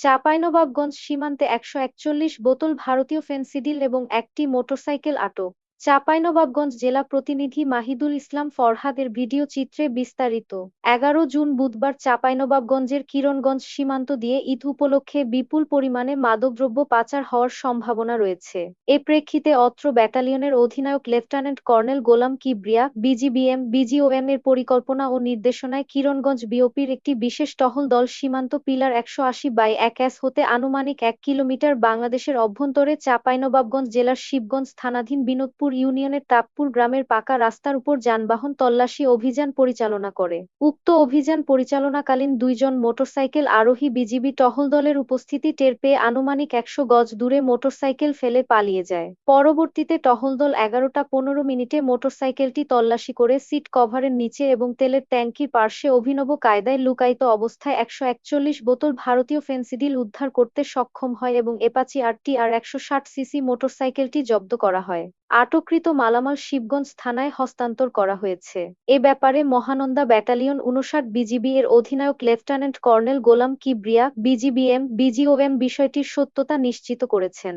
চাঁপাইনবাবগঞ্জ সীমান্তে একশো একচল্লিশ বোতল ভারতীয় ফেনসিডিল এবং একটি মোটরসাইকেল আটক। চাঁপাইনবাবগঞ্জ জেলা প্রতিনিধি মাহিদুল ইসলাম ফরহাদের ভিডিও চিত্রে বিস্তারিত। এগারো জুন বুধবার চাঁপাইনবাবগঞ্জের কিরণগঞ্জ সীমান্ত দিয়ে ঈদ উপলক্ষে বিপুল পরিমাণে মাদকদ্রব্য পাচার হওয়ার সম্ভাবনা রয়েছে। এ প্রেক্ষিতে অত্র ব্যাটালিয়নের অধিনায়ক lieutenant colonel Golam Kibria, BGBM, BGOM এর পরিকল্পনা ও নির্দেশনায় কিরণগঞ্জ বিওপির একটি বিশেষ টহল দল সীমান্ত পিলার একশো আশি বাই এক এস হতে আনুমানিক এক কিলোমিটার বাংলাদেশের অভ্যন্তরে চাঁপাইনবাবগঞ্জ জেলার শিবগঞ্জ থানাধীন বিনোদপুর ইউনিয়নের তাপপুর গ্রামের পাকা রাস্তার উপর যানবাহন তল্লাশি অভিযান পরিচালনা করে। উক্ত অভিযান পরিচালনাকালীন দুইজন মোটরসাইকেল আরোহী বিজিবি টহল দলের উপস্থিতি টের পেয়ে আনুমানিক একশো গজ দূরে মোটরসাইকেল ফেলে পালিয়ে যায়। পরবর্তীতে টহল দল এগারোটা পনেরো মিনিটে মোটরসাইকেলটি তল্লাশি করে সিট কভারের নিচে এবং তেলের ট্যাঙ্কির পার্শ্বে অভিনব কায়দায় লুকায়িত অবস্থায় একশো একচল্লিশ বোতল ভারতীয় ফেন্সিডিল উদ্ধার করতে সক্ষম হয় এবং এপাচি আরটি আর একশো ষাট সিসি মোটরসাইকেলটি জব্দ করা হয়। আটককৃত মালামাল শিবগঞ্জ থানায় হস্তান্তর করা হয়েছে। এ ব্যাপারে মহানন্দা ব্যাটালিয়ন উনষাট বিজিবি এর অধিনায়ক lieutenant colonel Golam Kibria BGBM BGOM বিষয়টির সত্যতা নিশ্চিত করেছেন।